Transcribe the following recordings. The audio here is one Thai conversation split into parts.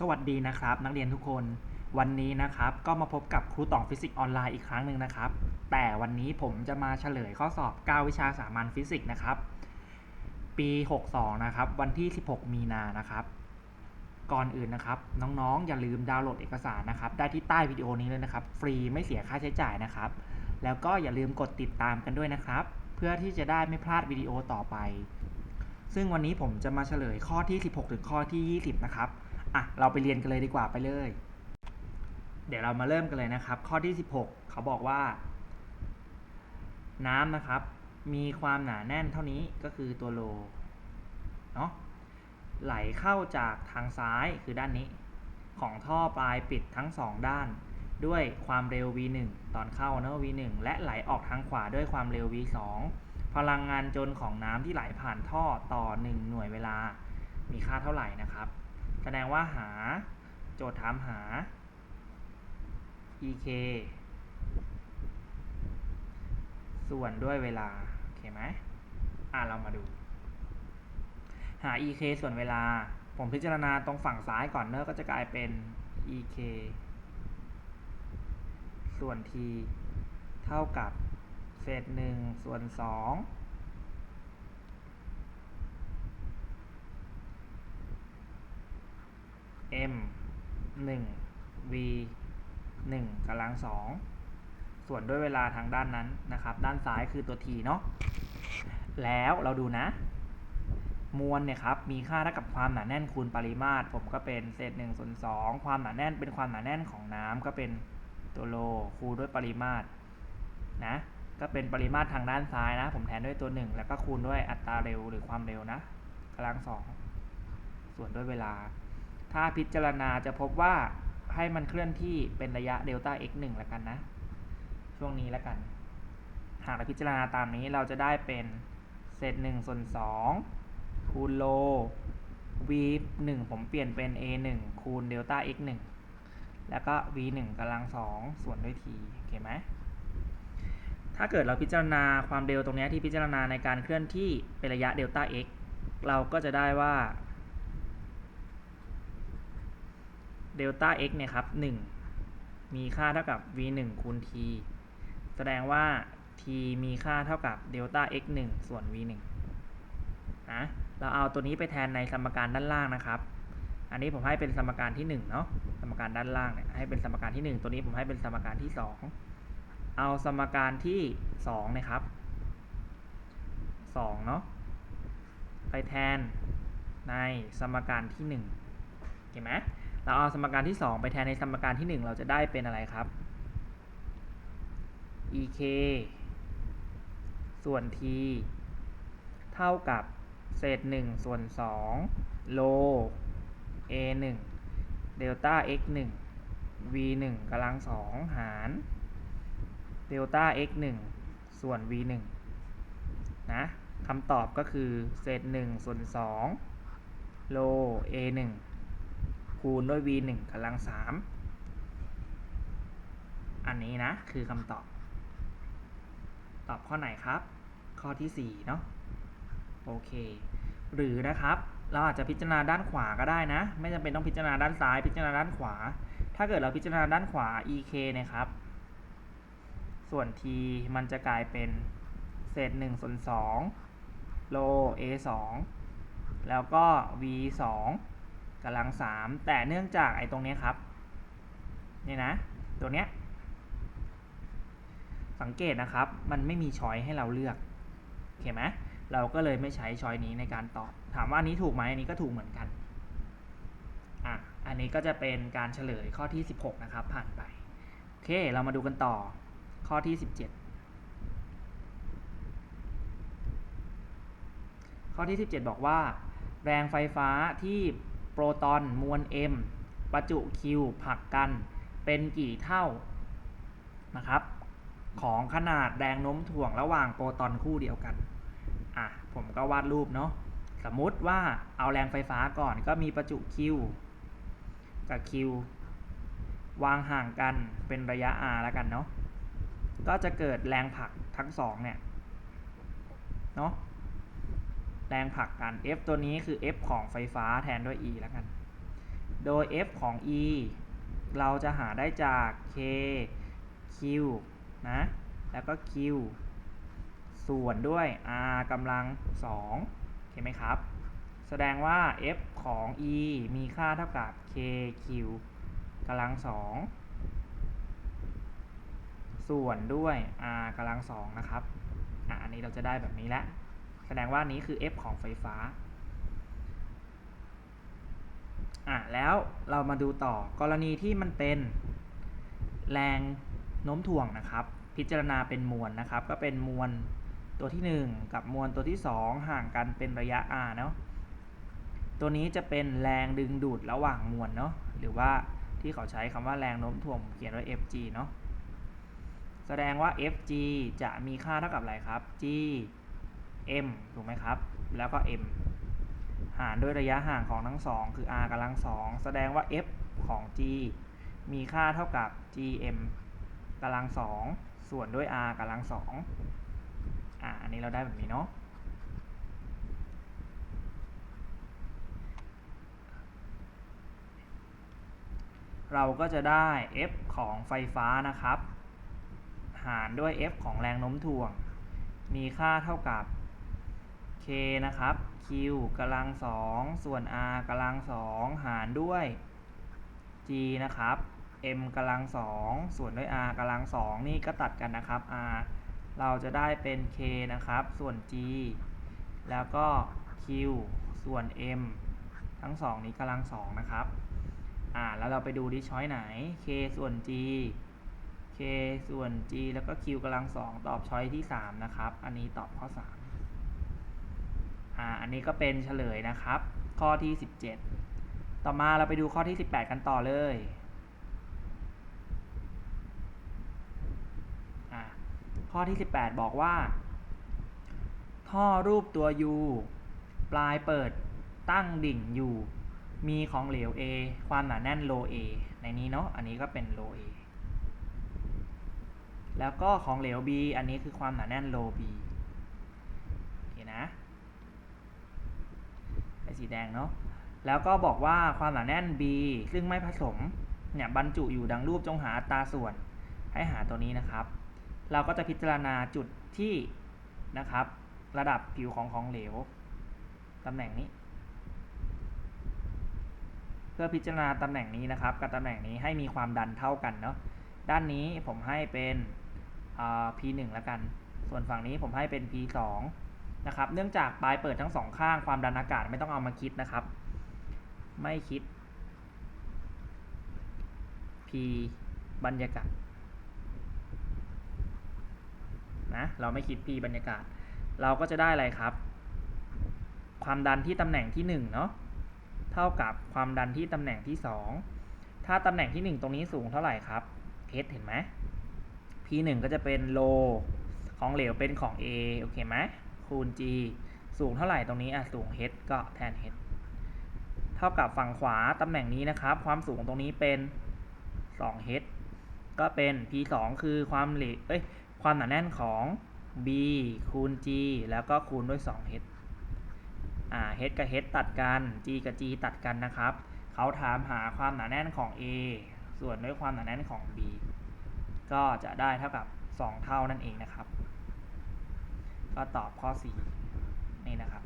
สวัสดีนะครับ นักเรียนทุกคนวันนี้นะครับก็มาพบกับครูต่องฟิสิกส์ออนไลน์อีกครั้งหนึ่งนะครับ แต่วันนี้ผมจะมาเฉลยข้อสอบ 9 วิชาสามัญฟิสิกส์นะครับ ปี 62 นะครับ วันที่ 16 มีนานะครับ ก่อนอื่นนะครับ น้องๆ อย่าลืมดาวน์โหลดเอกสารนะครับ ได้ที่ใต้วิดีโอนี้เลยนะครับ ฟรีไม่เสียค่าใช้จ่ายนะครับ แล้วก็อย่าลืมกดติดตามกันด้วยนะครับ เพื่อที่จะได้ไม่พลาดวิดีโอต่อไป ซึ่งวันนี้ผมจะมาเฉลยข้อที่ 16 ถึงข้อที่ 20 นะครับ อะเราไปเรียนกันเลยดีกว่าไปเลย เดี๋ยวเรามาเริ่มกันเลยนะครับ ข้อที่ 16 เขาบอกว่า น้ำนะครับ มีความหนาแน่นเท่านี้ก็คือตัวโลเนาะไหลเข้าจากทางซ้ายคือด้านนี้ ของท่อปลายปิดทั้งสองด้าน ด้วยความเร็ว v1 ตอนเข้าเนอะ v1 และไหลออกทางขวาด้วยความเร็ว v2 พลังงานจนของน้ำที่ไหลผ่านท่อต่อ 1 หน่วยเวลา มีค่าเท่าไหร่นะครับ แสดงว่าหาโจทย์ถามหา ek ส่วนด้วยเวลา โอเคไหมอะเรามาดู หา ek ส่วนเวลา ผมพิจารณาตรงฝั่งซ้ายก่อนเนอะก็จะกลายเป็น ek ส่วน t เท่ากับเศษหนึ่งส่วนสอง m 1 v 1กำลังสองส่วนด้วยเวลาทางด้านนั้นนะครับ ด้านซ้ายคือตัว t เนาะแล้วเราดูนะ มวลเนี่ยครับมีค่าเท่ากับความหนาแน่นคูณปริมาตร ผมก็เป็นเศษ1ส่วน2ความหนาแน่นเป็นความหนาแน่นของน้ำก็เป็นตัวโลคูณด้วยปริมาตรนะก็เป็นปริมาตรทางด้านซ้ายนะ ผมแทนด้วยตัว 1 แล้วก็คูณด้วยอัตราเร็วหรือความเร็วนะกำลังสองส่วนด้วยเวลา ถ้าพิจารณาจะพบว่าให้มันเคลื่อนที่เป็นระยะเดลต้า x 1แล้วกันนะ ช่วงนี้แล้วกัน หากเราพิจารณาตามนี้เราจะได้เป็นเศษ1ส่วน2คูณโล v 1ผมเปลี่ยนเป็น a 1คูณเดลต้า x 1แล้วก็ v 1กำลัง2ส่วนด้วย t โอเคไหมถ้าเกิดเราพิจารณาความเร็วตรงนี้ที่พิจารณาในการเคลื่อนที่เป็นระยะเดลต้า x เราก็จะได้ว่า เดลต้า x เนี่ยครับ1มีค่าเท่ากับ v 1คูณ t แสดงว่า t มีค่าเท่ากับเดลต้า x 1ส่วน v 1นะเราเอาตัวนี้ไปแทนในสมการด้านล่างนะครับ อันนี้ผมให้เป็นสมการที่1เนาะสมการด้านล่างเนี่ยให้เป็นสมการที่ 1 ตัวนี้ผมให้เป็นสมการที่ 2 เอาสมการที่2นะครับ2เนาะไปแทนในสมการที่ 1 เห็นไหม เราเอาสมการที่ 2 ไปแทนในสมการที่ 1 เราจะได้เป็นอะไรครับ ek ส่วน t เท่ากับเศษ 1 ส่วน2โล a 1เดลต้า x 1 v 1กำลัง 2 หารเดลต้า x 1ส่วน v 1นะคำตอบก็คือเศษ 1 ส่วน2โล a 1 คูณด้วย v 1กำลัง 3 อันนี้นะ คือคำตอบ ตอบข้อไหนครับ ข้อที่ 4 เนาะโอเค หรือนะครับเราอาจจะพิจารณาด้านขวาก็ได้นะ ไม่จำเป็นต้องพิจารณาด้านซ้าย พิจารณาด้านขวา ถ้าเกิดเราพิจารณาด้านขวา ek นะครับ ส่วน t มันจะกลายเป็นเศษ1ส่วน2โล a 2แล้วก็ v 2 กำลัง3แต่เนื่องจากไอ้ตรงนี้ครับนี่นะตัวเนี้ยสังเกตนะครับมันไม่มีช้อยให้เราเลือกโอเคไหมเราก็เลยไม่ใช้ช้อยนี้ในการตอบ ถามว่าอันนี้ถูกไหมอันนี้ก็ถูกเหมือนกันอะอันนี้ก็จะเป็นการเฉลยข้อที่ 16 นะครับ ผ่านไปโอเคเรามาดูกันต่อข้อที่ 17 ข้อที่ 17 บอกว่า แรงไฟฟ้าที่ โปรตอนมวล m ประจุ q ผลักกัน เป็นกี่เท่านะครับ ของขนาดแรงโน้มถ่วงระหว่างโปรตอนคู่เดียวกันอะผมก็วาดรูปเนาะสมมุติว่าเอาแรงไฟฟ้าก่อนก็มีประจุ q กับ q วางห่างกันเป็นระยะ r แล้วกันเนาะก็จะเกิดแรงผลักทั้งสองเนี่ยเนาะ แรงผลักกัน F ตัวนี้คือ F ของไฟฟ้าแทนด้วย E แล้วกัน โดย f ของ e เราจะหาได้จาก k q นะ แล้วก็ q ส่วนด้วย r กำลัง2เห็นไหมครับ แสดงว่า f ของ e มีค่าเท่ากับ k q กำลัง2ส่วนด้วย r กำลัง2นะครับ อะ อันนี้เราจะได้แบบนี้แล้ว แสดงว่านี้คือ f ของไฟฟ้าอะแล้วเรามาดูต่อกรณีที่มันเป็นแรงโน้มถ่วงนะครับ พิจารณาเป็นมวลนะครับ ก็เป็นมวลตัวที่ 1 กับมวลตัวที่ 2 ห่างกันเป็นระยะ r เนาะตัวนี้จะเป็นแรงดึงดูดระหว่างมวลเนาะหรือว่าที่เขาใช้คำว่าแรงโน้มถ่วงเขียนว่า Fg เนาะแสดงว่า Fg จะมีค่าเท่ากับอะไรครับ g m ถูกไหมครับ แล้วก็ m หารด้วยระยะห่างของทั้งสองคือ r กำลังสองแสดงว่า f ของ g มีค่าเท่ากับ gm กำลังสองส่วนด้วย r กำลังสองอ่าอันนี้เราได้แบบนี้เนาะเราก็จะได้ f ของไฟฟ้านะครับ หารด้วย f ของแรงโน้มถ่วง มีค่าเท่ากับ k นะครับ q กำลังสองส่วน r กำลังสองหารด้วย g นะครับ m กำลังสองส่วนด้วย r กำลังสองนี่ก็ตัดกันนะครับ r เราจะได้เป็น k นะครับ ส่วน g แล้วก็ q ส่วน m ทั้งสองนี้กำลังสองนะครับอ่าแล้วเราไปดูที่ช้อยไหน k ส่วน g k ส่วน g แล้วก็ q กำลังสองตอบช้อยที่ 3 นะครับ อันนี้ตอบข้อ 3 อ่าอันนี้ก็เป็นเฉลยนะครับ ข้อที่ 17 ต่อมาเราไปดูข้อที่ 18 กันต่อเลยข้อที่ 18 บอกว่า ท่อรูปตัว U ปลายเปิดตั้งดิ่งอยู่มีของเหลว A ความหนาแน่นโล A ในนี้เนาะอันนี้ก็เป็นโล A แล้วก็ของเหลว B อันนี้คือความหนาแน่นโล B โอเคนะ ไอสีแดงเนาะแล้วก็บอกว่าความหนาแน่น B ซึ่งไม่ผสมเนี่ยบรรจุอยู่ดังรูปจงหาอัตราส่วน ให้หาตัวนี้นะครับ เราก็จะพิจารณาจุดที่นะครับ ระดับผิวของของเหลวตำแหน่งนี้ เพื่อพิจารณาตำแหน่งนี้นะครับ กับตำแหน่งนี้ให้มีความดันเท่ากันเนาะด้านนี้ผมให้เป็น P1 แล้วกัน ส่วนฝั่งนี้ผมให้เป็น P2 นะครับ เนื่องจากปลายเปิดทั้งสองข้างความดันอากาศไม่ต้องเอามาคิดนะครับ ไม่คิด P บรรยากาศนะเราไม่คิด P บรรยากาศ เราก็จะได้อะไรครับ ความดันที่ตำแหน่งที่1เนาะเท่ากับความดันที่ตำแหน่งที่ 2 ถ้าตำแหน่งที่ 1 ตรงนี้สูงเท่าไหร่ครับ H เห็นไหม P1 ก็จะเป็นโลของเหลวเป็นของ A โอเคไหม คูณ G สูงเท่าไหร่ตรงนี้อะสูง H ก็แทน H เท่ากับฝั่งขวาตำแหน่งนี้นะครับ ความสูงตรงนี้เป็น 2H ก็เป็น P2 คือความเหลวเอ้ยความหนาแน่นของ B คูณ G แล้วก็คูณด้วย 2H อ่า H กับ H ตัดกัน G กับ G ตัดกันนะครับ เขาถามหาความหนาแน่นของ A ส่วนด้วยความหนาแน่นของ B ก็จะได้เท่ากับ 2 เท่านั่นเองนะครับ ก็ตอบข้อ 4 นี่นะครับ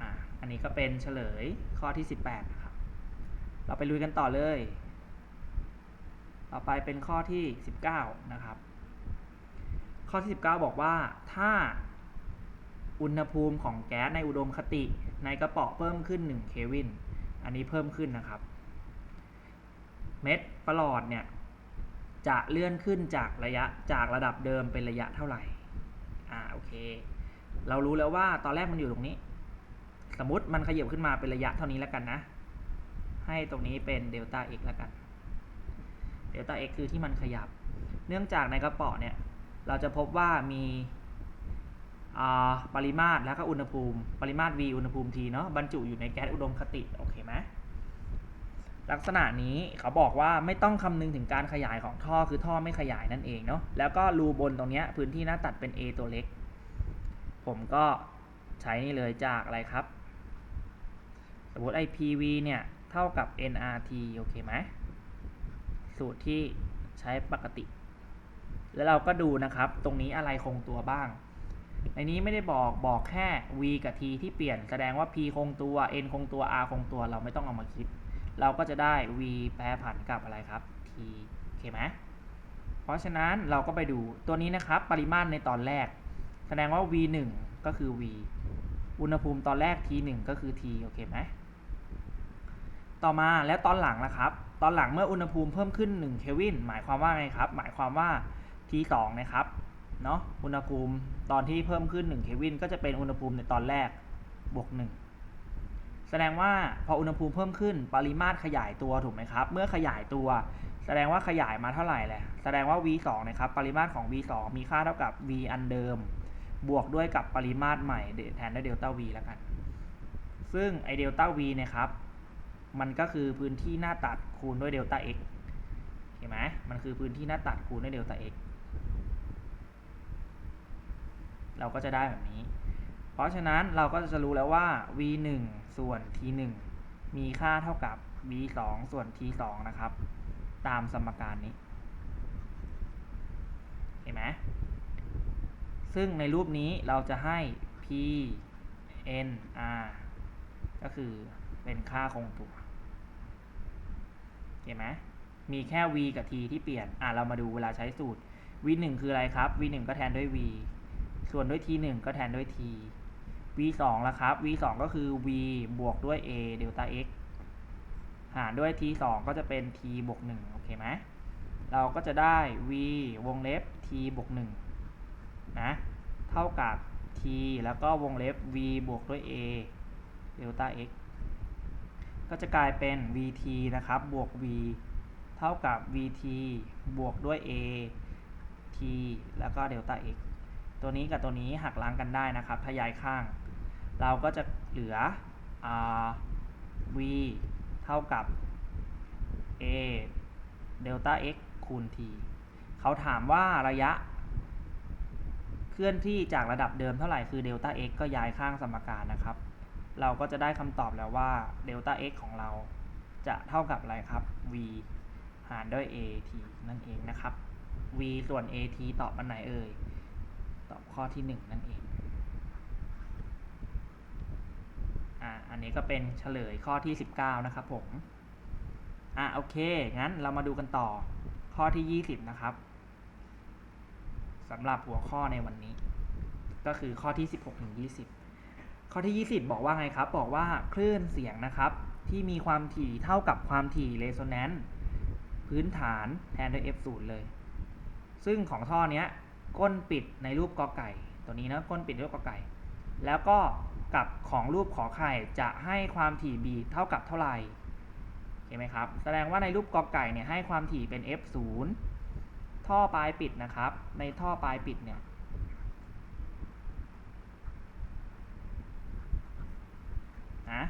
อ่าอันนี้ก็เป็นเฉลยข้อที่ 18 นะครับ เราไปลุยกันต่อเลย ต่อไปเป็นข้อที่ 19 นะครับ ข้อที่ 19 บอกว่าถ้าอุณหภูมิของแก๊สในอุดมคติในกระป๋อเพิ่มขึ้น1เคลวิน อันนี้เพิ่มขึ้นนะครับ เม็ดประหลอดเนี่ย จะเลื่อนขึ้นจากระยะจากระดับเดิมเป็นระยะเท่าไหร่ อ่าโอเค เรารู้แล้วว่าตอนแรกมันอยู่ตรงนี้ สมมติมันขยับขึ้นมาเป็นระยะเท่านี้แล้วกันนะ ให้ตรงนี้เป็นเดลต้า x แล้วกันเดลต้า x คือที่มันขยับ เนื่องจากในกระป๋อเนี่ย เราจะพบว่ามีปริมาตรแล้วก็อุณหภูมิ ปริมาตร v อุณหภูมิ t เนาะบรรจุอยู่ในแก๊สอุดมคติ โอเคไหม ลักษณะนี้เขาบอกว่าไม่ต้องคำนึงถึงการขยายของท่อคือท่อไม่ขยายนั่นเองเนาะแล้วก็รูบนตรงนี้พื้นที่หน้าตัดเป็น a ตัวเล็ก ผมก็ใช้นี่เลยจากอะไรครับ สมมติ IPV เนี่ยเท่ากับ nRT โอเคไหมสูตรที่ใช้ปกติ แล้วเราก็ดูนะครับ ตรงนี้อะไรคงตัวบ้าง ในนี้ไม่ได้บอกบอกแค่ v กับ t ที่เปลี่ยนแสดงว่า p คงตัว n คงตัว r คงตัวเราไม่ต้องเอามาคิด เราก็จะได้ v แปรผันกับอะไรครับ t โอเคไหมเพราะฉะนั้นเราก็ไปดูตัวนี้นะครับ ปริมาตรในตอนแรก แสดงว่า v 1ก็คือ v อุณหภูมิตอนแรก t 1ก็คือ t โอเคไหมต่อมาแล้วตอนหลังนะครับ ตอนหลังเมื่ออุณหภูมิเพิ่มขึ้น1เคลวินหมายความว่าไงครับ หมายความว่า t 2นะครับเนาะอุณหภูมิตอนที่เพิ่มขึ้น1เคลวินก็จะเป็นอุณหภูมิในตอนแรกบวก1 แสดงว่าพออุณหภูมิเพิ่มขึ้น ปริมาตรขยายตัวถูกไหมครับ เมื่อขยายตัว แสดงว่าขยายมาเท่าไหร่แหละแสดงว่า v 2นะครับ ปริมาตรของ v 2มีค่าเท่ากับ v อันเดิม บวกด้วยกับปริมาตรใหม่แทนด้วยเดลต้า v แล้วกัน ซึ่งไอเดลต้า v นี่ยครับ มันก็คือพื้นที่หน้าตัดคูณด้วยเดลต้า x เห็นไหมมันคือพื้นที่หน้าตัดคูณด้วยเดลต้า x เราก็จะได้แบบนี้ เพราะฉะนั้นเราก็จะรู้แล้วว่า v 1 ส่วน t 1มีค่าเท่ากับ v 2ส่วน t 2นะครับ ตามสมการนี้ เห็นไหมซึ่งในรูปนี้เราจะให้ p n r ก็คือเป็นค่าคงตัวเห็นไหมมีแค่ v กับ t ที่เปลี่ยน อะ เรามาดูเวลาใช้สูตร v 1คืออะไรครับ v 1ก็แทนด้วย v ส่วนด้วย t 1ก็แทนด้วย t v 2แล้วครับ v 2ก็คือ v บวกด้วย a เดลต้า x หารด้วย t 2ก็จะเป็น t บวก1โอเคไหมเราก็จะได้ v วงเล็บ t บวก1นะเท่ากับ t แล้วก็วงเล็บ v บวกด้วย a เดลต้า x ก็จะกลายเป็น vt นะครับ บวก v เท่ากับ vt บวกด้วย a t แล้วก็เดลต้า x ตัวนี้กับตัวนี้หักล้างกันได้นะครับ ถ้าย้ายข้าง เราก็จะเหลือ v เท่ากับ a เดลต้า x คูณ t เขาถามว่าระยะ เคลื่อนที่จากระดับเดิมเท่าไหร่คือเดลต้า x ก็ย้ายข้างสมการนะครับ เราก็จะได้คำตอบแล้วว่าเดลต้า x ของเราจะเท่ากับอะไรครับ v หารด้วย at นั่นเองนะครับ v ส่วน at ตอบอันไหนเอ่ย ตอบข้อที่ 1 นั่นเอง อ่าอันนี้ก็เป็นเฉลยข้อที่ 19 นะครับผมอะโอเค งั้นเรามาดูกันต่อข้อที่ 20 นะครับสำหรับหัวข้อในวันนี้ ก็คือข้อที่ 16ถึง20 ข้อที่ 20 บอกว่าไงครับ บอกว่าคลื่นเสียงนะครับ ที่มีความถี่เท่ากับความถี่เรโซแนนซ์พื้นฐานแทนด้วย f 0 เลย ซึ่งของท่อเนี้ยก้นปิดในรูปกอไก่ ตัวนี้นะก้นปิดรูปกอไก่ แล้วก็ กับของรูปขอไข่จะให้ความถี่บีเท่ากับเท่าไหร่เห็นไหมครับ แสดงว่าในรูปกอไก่เนี่ยให้ความถี่เป็น f 0ท่อปลายปิดนะครับ ในท่อปลายปิดเนี่ยนะ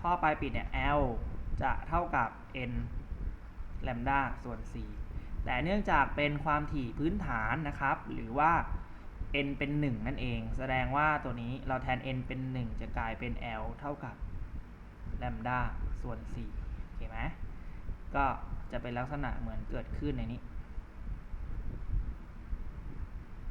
ท่อปลายปิดเนี่ย L จะเท่ากับ n แลมดาส่วน 4 แต่เนื่องจากเป็นความถี่พื้นฐานนะครับ หรือว่า n เป็น 1 นั่นเอง แสดงว่าตัวนี้เราแทน n เป็น 1 จะกลายเป็น L เท่ากับแลมดาส่วน4โอเคไหมก็จะเป็นลักษณะเหมือนเกิดขึ้นในนี้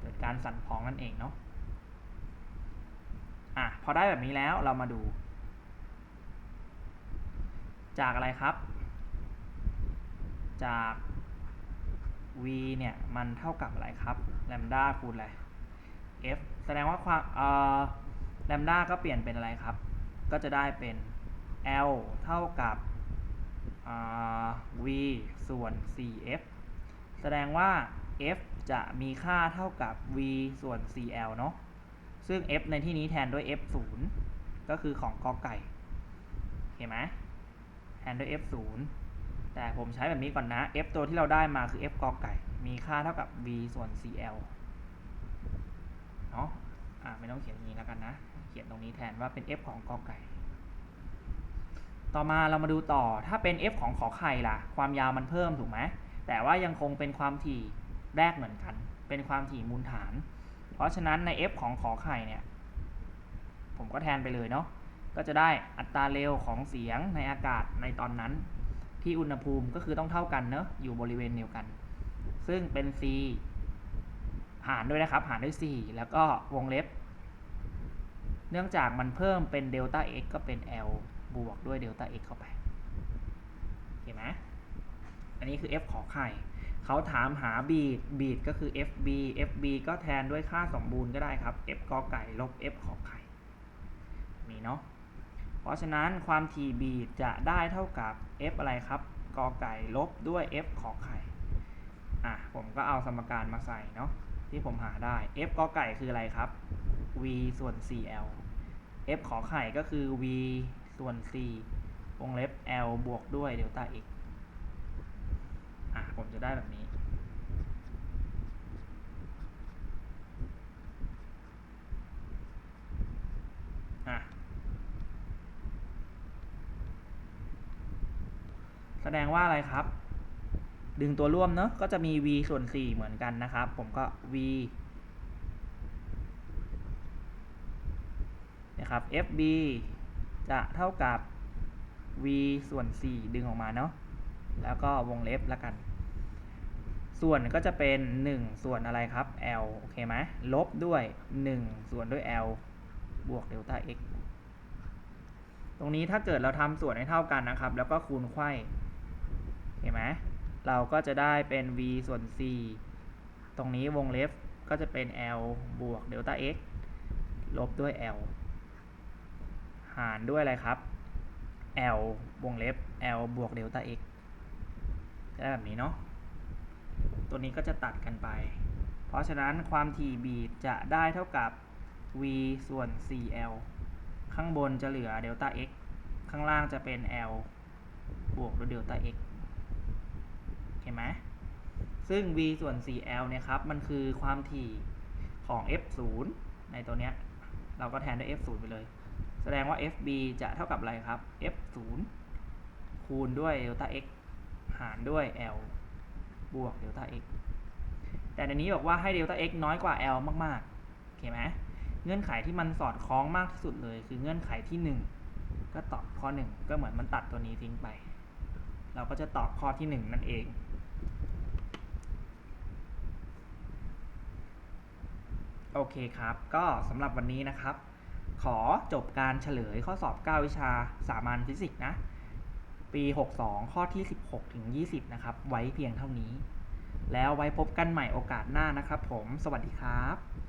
เกิดการสั่นพ้องนั่นเองเนาะอะพอได้แบบนี้แล้วเรามาดู จากอะไรครับ จาก v เนี่ย มันเท่ากับอะไรครับแลมดาคูณอะไร f แสดงว่าความเอ่อแลมดาก็เปลี่ยนเป็นอะไรครับ ก็จะได้เป็น l เท่ากับ v ส่วน 4f แสดงว่า f จะมีค่าเท่ากับ v ส่วน 4l เนาะ ซึ่ง f ในที่นี้แทนด้วย f 0ก็คือของกอไก่เห็นไหมแทนด้วย f 0แต่ผมใช้แบบนี้ก่อนนะ f ตัวที่เราได้มาคือ f กอไก่ มีค่าเท่ากับ v ส่วน 4l เนาะอ่าไม่ต้องเขียนอย่างนี้แล้วกันนะ เขียนตรงนี้แทนว่าเป็น f ของกอไก่ ต่อมาเรามาดูต่อถ้าเป็น f ของขอไข่ล่ะ ความยาวมันเพิ่มถูกไหมแต่ว่ายังคงเป็นความถี่แรกเหมือนกัน เป็นความถี่มูลฐาน เพราะฉะนั้นใน f ของขอไข่เนี่ยผมก็แทนไปเลยเนาะก็จะได้อัตราเร็วของเสียงในอากาศในตอนนั้น ที่อุณหภูมิก็คือต้องเท่ากันเนอะอยู่บริเวณเดียวกัน ซึ่งเป็น c หารด้วยนะครับ หารด้วย 4 แล้วก็วงเล็บ เนื่องจากมันเพิ่มเป็นเดลต้า x ก็เป็น l บวกด้วยเดลต้า x เข้าไปเห็นไหมอันนี้คือ f ขอไข่ เขาถามหาบีดบีดก็คือ fb fb ก็แทนด้วยค่าสมบูรณ์ก็ได้ครับ f กอไก่ลบ f ขอไข่มีเนาะเพราะฉะนั้นความถี่บีดจะได้เท่ากับ f อะไรครับกอไก่ลบด้วย f ขอไข่อะผมก็เอาสมการมาใส่เนาะ ที่ผมหาได้ f กอไก่คืออะไรครับ v ส่วน cl f ขอไข่ก็คือ v ส่วน c วงเล็บ l บวกด้วยเดลต้า x อะ ผมจะได้แบบนี้ อะ แสดงว่าอะไรครับ ดึงตัวร่วมเนอะก็จะมี v ส่วน 4 เหมือนกันนะครับ ผมก็ v นะครับ fb จะเท่ากับ v ส่วน 4 ดึงออกมาเนาะแล้วก็วงเล็บแล้วกัน ส่วนก็จะเป็น 1 ส่วนอะไรครับ l โอเคไหมลบด้วย 1 ส่วนด้วย l บวกเดลต้า x ตรงนี้ถ้าเกิดเราทำส่วนให้เท่ากันนะครับ แล้วก็คูณไขว้เห็นไหม เราก็จะได้เป็น v ส่วน c ตรงนี้วงเล็บก็จะเป็น l บวกเดลต้า x ลบด้วย l หารด้วยอะไรครับ l วงเล็บ l บวกเดลต้า x ได้แบบนี้เนาะ ตัวนี้ก็จะตัดกันไป เพราะฉะนั้นความถี่บีดจะได้เท่ากับ v ส่วน cl ข้างบนจะเหลือเดลต้า x ข้างล่างจะเป็น l บวกด้วยเดลต้า x เห็นไหมซึ่ง v ส่วน 4l เนี่ยครับ มันคือความถี่ของ f 0ในตัวเนี้ย เราก็แทนด้วย f 0ไปเลย แสดงว่า fb จะเท่ากับอะไรครับ f 0คูณด้วยเดลต้า x หารด้วย l บวกเดลต้า x แต่ในนี้บอกว่าให้เดลต้า x น้อยกว่า l มากๆโอเคไหมเงื่อนไขที่มันสอดคล้องมากที่สุดเลย คือเงื่อนไขที่ 1 ก็ตอบข้อ 1 ก็เหมือนมันตัดตัวนี้ทิ้งไป เราก็จะตอบข้อที่ 1 นั่นเอง โอเคครับ ก็สำหรับวันนี้นะครับ ขอจบการเฉลยข้อสอบ 9 วิชาสามัญฟิสิกส์นะ ปี 62 ข้อที่ 16 ถึง 20 นะครับ ไว้เพียงเท่านี้ แล้วไว้พบกันใหม่โอกาสหน้านะครับผม สวัสดีครับ